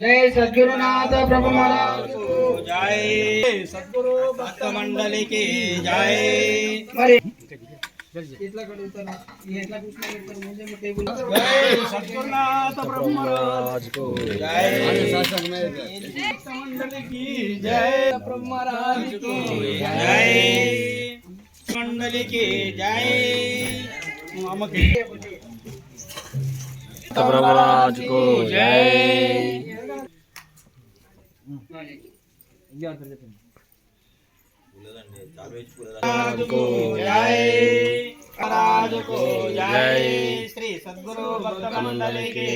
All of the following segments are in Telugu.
జై సద్గురునాథ ప్రభు మహారాజ్ జై సద్గురు భక్త మండలికి జై మరి ఎట్లా కడుగుతారు ఎట్లా కూర్చున్నారు ముందే టేబుల్ జై సద్గురునాథ బ్రహ్మరాజుకు జై భక్త మండలికి జై ప్రభు మహారాజ్కి జై మండలికి జై అమ్మకి బ్రహ్మరాజుకు జై రాజుకు జై రాజుకు జై శ్రీ సద్గురు భక్త మండలికి జై జై కలిగించాలని కోరుతున్నాం పల్లి వాస్తవ్యులు వారు కూడా సన్నాత మహారాజ్ అక్కడ ఉండండి. ఇక్కడ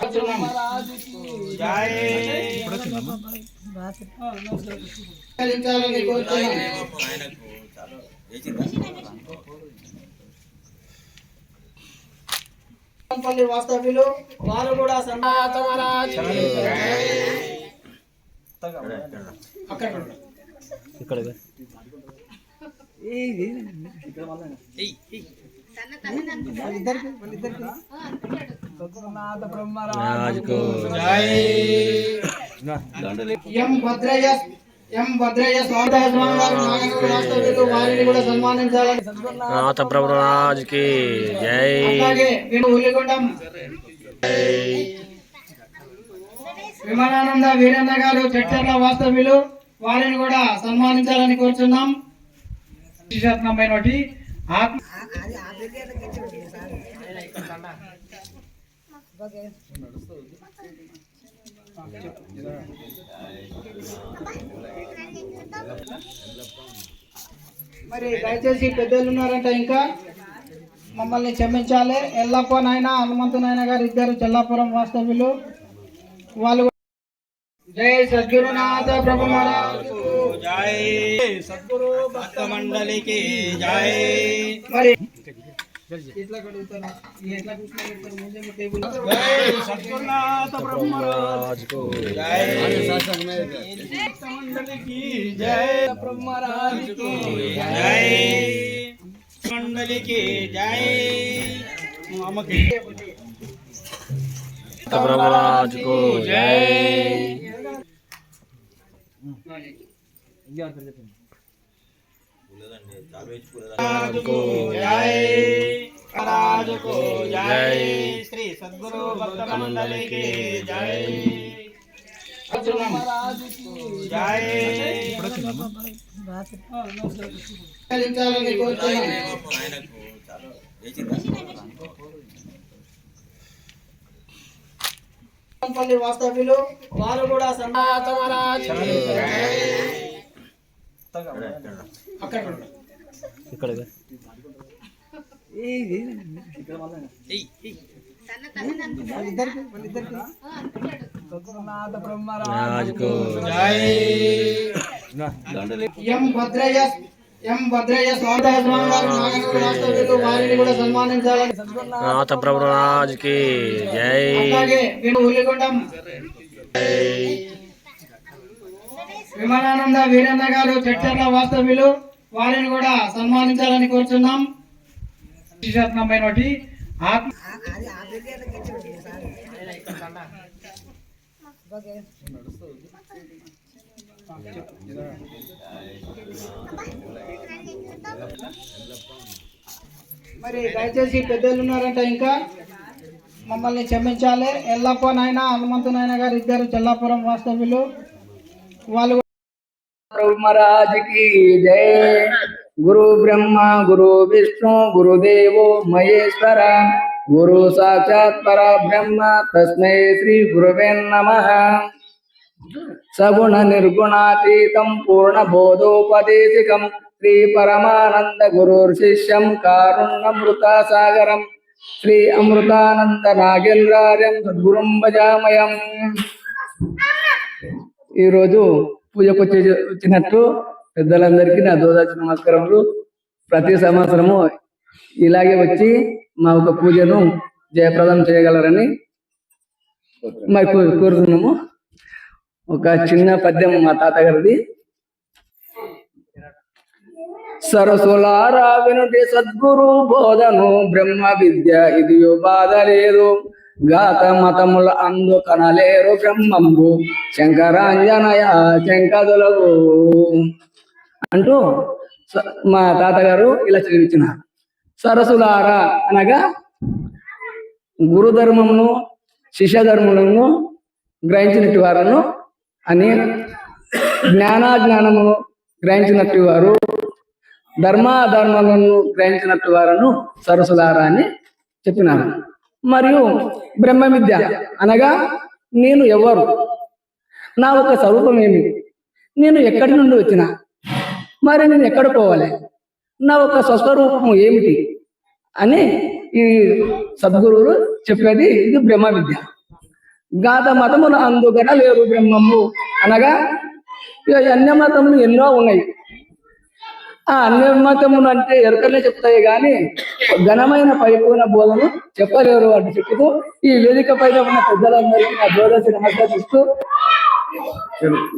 సద్గురునాథ బ్రహ్మరాజ్ రాజుకు జై ఎం భద్రయ్య ఎం భద్రయ్య నాగనూరు వాస్తవ్యులు కూడా సన్మానించాలని సద్గురునాథ నాథ బ్రహ్మరాజుకి జై. విమానానంద వీరన్న గారు చట్టర్ల వాస్తవ్యులు వారిని కూడా సన్మానించాలని కోరుచున్నాం. విశేషమైనటి ఆత్మ మరి దయచేసి పెద్దలు ఉన్నారంట ఇంకా? మమ్మల్ని క్షమించాలి. ఎల్లప్ప నాయన హనుమంతు నాయన గారు ఇద్దరు చెల్లాపురం వాస్తవ్యులు. వాళ్ళు జై సద్గురునాథ ప్రభు జై సద్గురు భక్త మండలికి జై. మరి ఎట్లా కడుగుతారు ఎట్లా కూర్చున్నారు ముందే టేబుల్ జై సద్గురునాథ బ్రహ్మరాజుకు జై భక్త మండలికి జై బ్రహ్మరాజుకి జై మండలికి జై అమ్మకి బ్రహ్మరాజుకు జై రాజుకు జై రాజుకు జై శ్రీ సద్గురు భక్త మండలికి జై జై కలిగించాలని కోరుతున్నాం పల్లి వాస్తవ్యులు వారు కూడా సన్నాత మహారాజ్ ఇక్కడ సద్గురునాథ బ్రహ్మరాజ్ రాజుకు జై. వాస్తవ్యులు వారిని కూడా సన్మానించాలని. సద్గురునాథ నాథ బ్రహ్మరాజుకి జై. విమలానంద విమానానంద వీరన్న గారు చట్టర్ల వాస్తవ్యులు. వారిని కూడా సన్మానించాలని కోరుచున్నాం. విశేషమైనటి ఆత్మ మరి దయచేసి పెద్దలు ఉన్నారంట ఇంకా. మమ్మల్ని క్షమించాలి. ఎల్లప్ప నాయన హనుమంతు నాయన గారు ఇద్దరు చెల్లాపురం వాస్తవ్యులు. వాళ్ళు ब्रह्मराज की जय गुरु ब्रह्मा गुरु विष्णु गुरुदेवो महेश्वर गुरु साक्षात परा ब्रह्म तस्मै श्री गुरुवे नम सगुण निर्गुणातीतं पूर्ण बोधोपदेशिकं श्री परमानंद गुरुर्शिष्यं कारुण्यमृता सागरं श्री अमृतानंद नागिल्रार्यं सद्गुरुं भजामयम् ఈరోజు పూజకు వచ్చే వచ్చినట్టు పెద్దలందరికీ నా దోదాచి నమస్కారములు. ప్రతి సంవత్సరము ఇలాగే వచ్చి మా ఒక పూజను జయప్రదం చేయగలరని మరి కోరుతున్నాము. ఒక చిన్న పద్యం మా తాతగారిది. సరసులారా వినుటి సద్గురు బోధను బ్రహ్మ విద్య ఇది బాధ లేదు. గాత మతముల అందు కనలేరు బ్రహ్మంబు శంకరాంజనయ శంకదులవు అంటూ మా తాతగారు ఇలా చదివించినారు. సరసులారా అనగా గురు ధర్మమును గ్రహించినట్టు వారను అని జ్ఞానాజ్ఞానమును గ్రహించినట్టు వారు ధర్మాధర్మములను గ్రహించినట్టు వారను సరసులారా అని చెప్పినారు. మరియు బ్రహ్మ విద్య అనగా నేను ఎవరు నా ఒక స్వరూపం ఏమి? నేను ఎక్కడి నుండి వచ్చిన? మరి నేను ఎక్కడ పోవాలి? నా ఒక స్వస్వరూపము ఏమిటి? అని ఈ సద్గురువులు చెప్పేది ఇది బ్రహ్మ విద్య గాత మతములు అందుకన లేరు బ్రహ్మము అనగా ఇక అన్య మతములు ఎన్నో ఉన్నాయి. ఆ అన్య అంటే ఎరకనే చెప్తాయి కానీ ఘనమైన పరిపూర్ణ బోధను చెప్పలేరు అంటూ చెప్తూ ఈ వేదిక పైన ఉన్న పెద్దలందరికీ నా బోధసి నమస్కరిస్తూ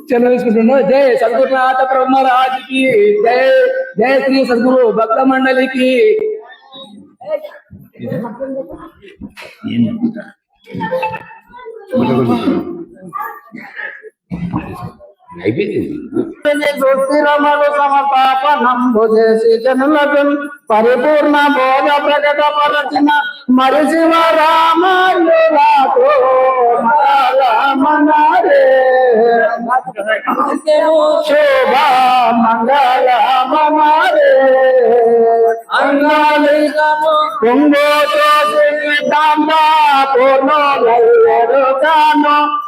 చెల్లించుకుంటున్నాం జై సద్గురునాథ బ్రహ్మరాజుకి జై జయ శ్రీ సద్గురు భక్త మండలికి Thank you. పరిపూర్ణ బోధ ప్రకట పరచిన మరి శివరామాయులకు మంగళమనారే మంగళ మంగళమనారే. అంగాలికము కుంగోతో పూర్ణోలయ్యరు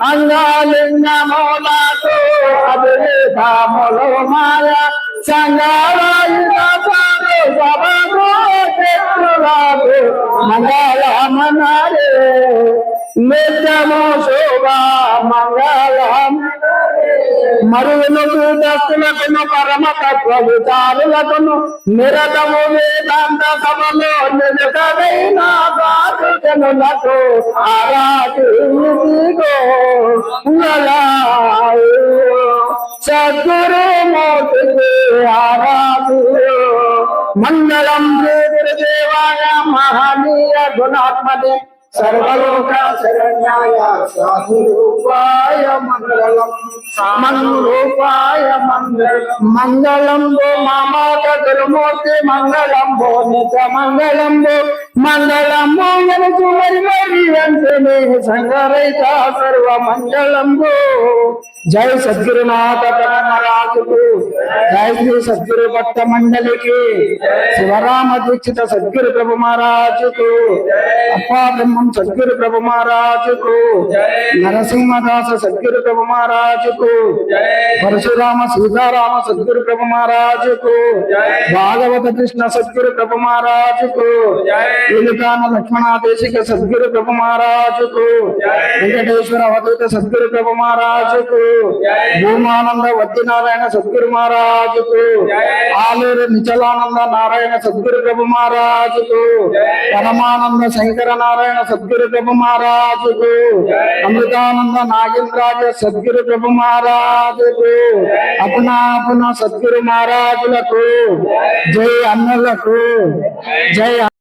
అంగాలింగములకు అభిధాములు మాయ. సంగారాయుధ పారు సభకు శత్రులకు మంగళమనారే నిత్యము శోభా మంగళం. మరుగును దస్తులకును పరమ తత్వ విచారులకును నిరతము వేదాంత సభలో నిలుకదైన సాధుజనులకు ఆరాధిగో సద్గురు మూర్తికి ఆరాధు మంగళం శ్రీ గురుదేవాయ మహనీయ గుణాత్మదే సర్వలోక శరణ్యాయ సాధురూపాయ మంగళం మంగళూపాయ మంగళం. మంగళంబో మామాత గురుమూర్తి మంగళంబో నిజ మంగళంబో. మంగళంబో మనకు మరి మరి అంటేనే సంగరైత సర్వ మంగళంబో. జయ సద్గురునాథ పరమరాజుకు జై శ్రీ సద్గురు భక్త మండలికి శివరామ దీక్షిత సద్గురు ప్రభు మహారాజుకు అప్పా బ్రహ్మం సద్గురు ప్రభు మహారాజుకు నరసింహదాస సద్గురు ప్రభు మహారాజుకు పరశురామ సీతారామ సద్గురు ప్రభు మహారాజుకు భాగవత కృష్ణ సద్గురు ప్రభు మహారాజుకు విలుకాన లక్ష్మణాదేశిక సద్గురు ప్రభు మహారాజుకు వెంకటేశ్వర అవధూత సద్గురు ప్రభు మహారాజుకు భూమానంద వద్దినారాయణ సద్గురు మహారాజుకు. ఆలూరు నిచలానంద నారాయణ సద్గురు ప్రభు మహారాజుకు. పరమానంద శంకర నారాయణ సద్గురు ప్రభు మహారాజుకు. అమృతానంద నాగేంద్రాజ సద్గురు ప్రభు మహారాజుకు. అపునా అపున సద్గురు మహారాజులకు. జై. అన్నలకు. జై